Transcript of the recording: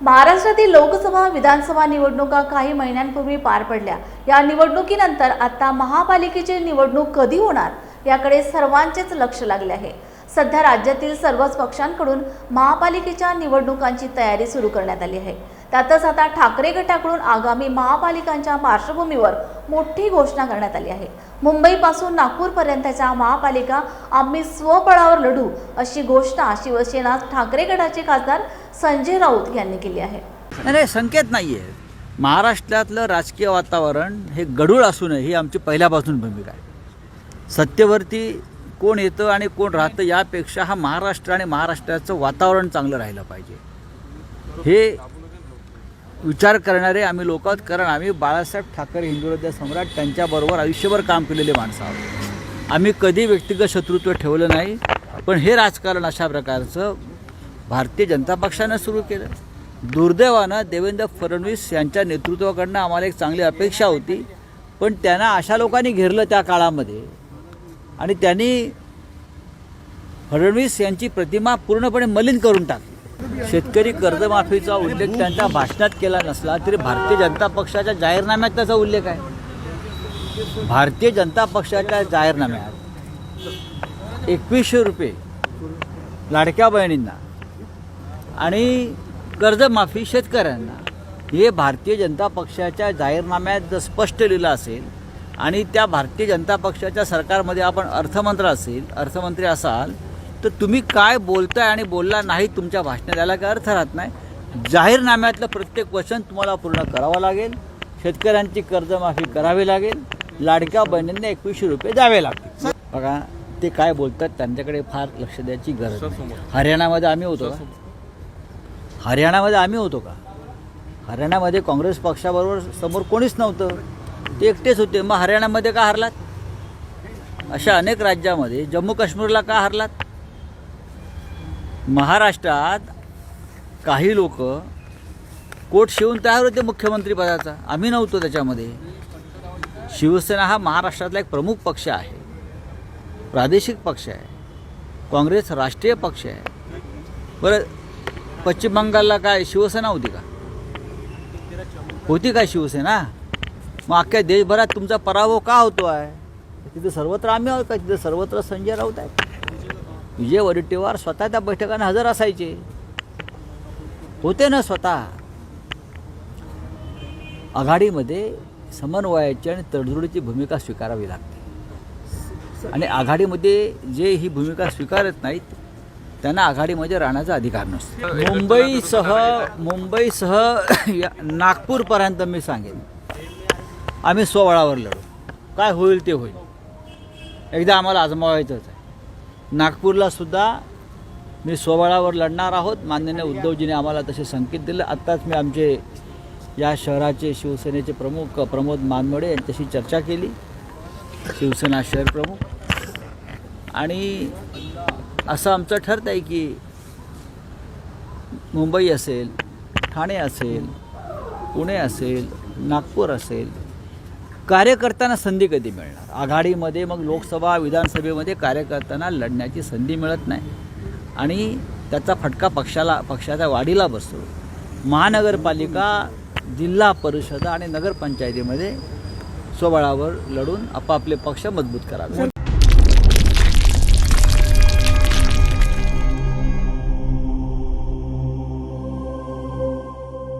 महाराष्ट्रातील लोकसभा विधानसभा निवडणुका काही महिन्यांपूर्वी पार पडल्या. या निवडणुकीनंतर आता महापालिकेची निवडणूक कधी होणार याकडे सर्वांचेच लक्ष लागले आहे. सध्या राज्यातील सर्वच पक्षांकडून महापालिकेच्या निवडणुकांची तयारी सुरू करण्यात आली आहे. त्यातच आता ठाकरे गटाकडून आगामी महापालिकांच्या पार्श्वभूमीवर मोठी घोषणा करण्यात आली आहे. मुंबईपासून नागपूरपर्यंतच्या महापालिका आम्ही स्वबळावर लढू अशी घोषणा शिवसेना ठाकरे गटाचे खासदार संजय राऊत यांनी केली आहे. नाही संकेत नाही आहे महाराष्ट्रातलं राजकीय वातावरण हे गडूळ असू नये ही आमची पहिल्यापासून भूमिका आहे. सत्तेवरती कोण येतं आणि कोण राहतं यापेक्षा हा महाराष्ट्र आणि महाराष्ट्राचं वातावरण चांगलं राहिलं पाहिजे. हे विचार करणारे आम्ही लोक आहोत कारण आम्ही बाळासाहेब ठाकरे हिंदुहृदय सम्राट त्यांच्याबरोबर आयुष्यभर काम केलेले माणसं आहोत. आम्ही कधी व्यक्तिगत शत्रुत्व ठेवलं नाही पण हे राजकारण अशा प्रकारचं भारतीय जनता पक्षानं सुरू केलं. दुर्दैवानं देवेंद्र फडणवीस यांच्या नेतृत्वाकडनं आम्हाला एक चांगली अपेक्षा होती. पण त्यांना अशा लोकांनी घेरलं त्या काळामध्ये. आणि त्यांनी फडणवीस यांची प्रतिमा पूर्णपणे मलिन करून टाकली. शेतकरी कर्जमाफीचा उल्लेख त्यांच्या भाषणात केला नसला तरी भारतीय जनता पक्षाच्या जाहीरनाम्यात त्याचा उल्लेख आहे. भारतीय जनता पक्षाच्या जाहीरनाम्यात एकवीसशे रुपये लाडक्या बहिणींना आणि कर्जमाफी शेतकऱ्यांना. हे भारतीय जनता पक्षाच्या जाहीरनाम्यात जर स्पष्ट लिहिलं असेल आणि त्या भारतीय जनता पक्षाच्या सरकारमध्ये आपण अर्थमंत्री असेल अर्थमंत्री असाल तर तुम्ही काय बोलताय आणि बोलला नाही तुमच्या भाषणात याला काय अर्थ राहत नाही. जाहीरनाम्यातलं प्रत्येक वचन तुम्हाला पूर्ण करावं लागेल. शेतकऱ्यांची कर्जमाफी करावी लागेल. लाडक्या बहिणींना एकवीसशे रुपये द्यावे लागतील. बघा ते काय बोलतात त्यांच्याकडे फार लक्ष द्यायची गरज. हरियाणामध्ये आम्ही होतो हरियाणामध्ये आम्ही होतो का? हरियाणामध्ये काँग्रेस पक्षाबरोबर समोर कोणीच नव्हतं. ते एकटेच होते. मग हरियाणामध्ये का हरलात? अशा अनेक राज्यामध्ये जम्मू काश्मीरला का हरलात? महाराष्ट्रात काही लोक कोट शिवून तयार होते मुख्यमंत्रीपदाचा आम्ही नव्हतो त्याच्यामध्ये. शिवसेना हा महाराष्ट्रातला एक प्रमुख पक्ष आहे. प्रादेशिक पक्ष आहे. काँग्रेस राष्ट्रीय पक्ष आहे. बरं पश्चिम बंगालला काय शिवसेना होती का? होती का शिवसेना? मग अख्ख्या देशभरात तुमचा पराभव का होतो आहे तिथं सर्वत्र आम्ही आहोत का? तिथं सर्वत्र संजय राऊत आहे विजय वडेट्टीवार स्वतः त्या बैठकांना हजर असायचे. होते ना स्वतः. आघाडीमध्ये समन्वयाची आणि तडजोडीची भूमिका स्वीकारावी लागते. आणि आघाडीमध्ये जे ही भूमिका स्वीकारत नाहीत त्यांना आघाडीमध्ये राहण्याचा अधिकार नसतो. मुंबईसह मुंबईसह या नागपूरपर्यंत मी सांगेन. आम्ही स्वबळावर लढू. काय होईल ते होईल. एकदा आम्हाला आजमावायचंच आहे. नागपूरला सुद्धा मी स्वबळावर लढणार आहोत. माननीय उद्धवजीने आम्हाला तसे संकेत दिले. आत्ताच मी आमचे या शहराचे शिवसेनेचे प्रमुख प्रमोद मानमडे यांच्याशी चर्चा केली. शिवसेना शहर प्रमुख. आणि असं आमचं ठरतं आहे की मुंबई असेल ठाणे असेल पुणे असेल नागपूर असेल कार्यकर्त्यांना संधी कधी मिळणार? आघाडीमध्ये मग लोकसभा विधानसभेमध्ये कार्यकर्त्यांना लढण्याची संधी मिळत नाही. आणि त्याचा फटका पक्षाला पक्षाच्या वाढीला बसतो. महानगरपालिका जिल्हा परिषद आणि नगरपंचायतीमध्ये स्वबळावर लढून आपापले पक्ष मजबूत करावे.